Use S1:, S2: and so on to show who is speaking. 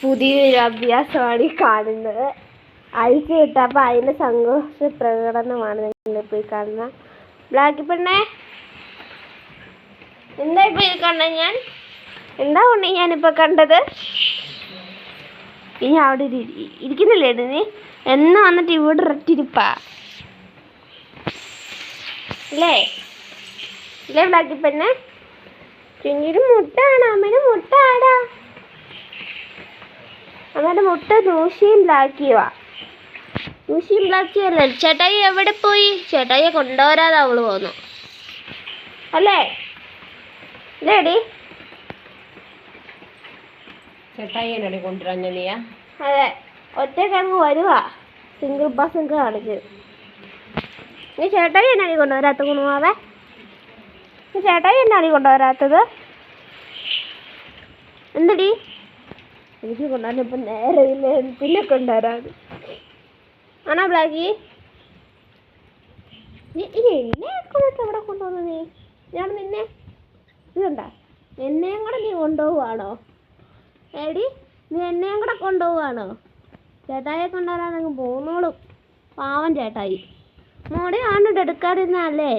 S1: പുതിയൊരു അഭ്യാസമാണ് ഈ കാണുന്നത്. അഴിച്ചു വിട്ടപ്പോൾ അതിന്റെ സന്തോഷ പ്രകടനമാണ് നിങ്ങളിപ്പോൾ ഈ കാണുന്ന ബ്ലാക്ക് പെണ്ണേ എന്താ ഇപ്പൊ ഇത് കണ്ട ഞാൻ? എന്താ ഉണ്ണി ഞാനിപ്പോൾ കണ്ടത്? ഇനി അവിടെ ഇരി- ഇരി- ഇരിക്കുന്നില്ലേ നീ? എന്ന് വന്നിട്ട് ഇവിടെ ഒരൊറ്റിരിപ്പാ അല്ലേ ഇല്ലേ ബ്ലാക്കി പെണ്ണേ? പിന്നീട് മുട്ടാണ് അമ്മേനെ മുട്ട അമ്മയുടെ മുട്ട ദൂഷ്യം ബ്ലാക്കിയുവാ. ദൂഷ്യം ബ്ലാക്കിയും അല്ലേ ചേട്ടായി എവിടെ പോയി? ചേട്ടായിയെ കൊണ്ടുവരാതെ അവൾ പോന്നു. അല്ലേ? ഇല്ലേടി?
S2: ചേട്ടായിയനടി കൊണ്ടുവരാഞ്ഞ നീയാ?
S1: അതെ. ഒറ്റക്കങ്ങ് വരുവാ. സിംഗിൾ ബസ് കാണിച്ച്. നീ ചേട്ടായി എന്നാണ് കൊണ്ടുവരാത്ത കുണുമാവേ നീ ചേട്ടായി എന്നാണ് കൊണ്ടുവരാത്തത്? എന്തടി? എനിക്ക് കൊണ്ടുവരാൻ ഇപ്പം നേരമില്ല പിന്നെ കൊണ്ടുവരാണ് ആണോ ബ്ലാക്കി നീ എന്നെ കൊണ്ടിട്ട് കൊണ്ടുവന്നു നീ? ഞാൻ നിന്നെ ഇതുണ്ടാ? എന്നെയും കൂടെ നീ കൊണ്ടുപോവാണോ എടി നീ എന്നെയും കൂടെ കൊണ്ടുപോവാണോ ചേട്ടായെ കൊണ്ടുവരാൻ അങ്ങ് പാവം ചേട്ടായി. മോടെ ആണ് എടുക്കാതിരുന്നല്ലേ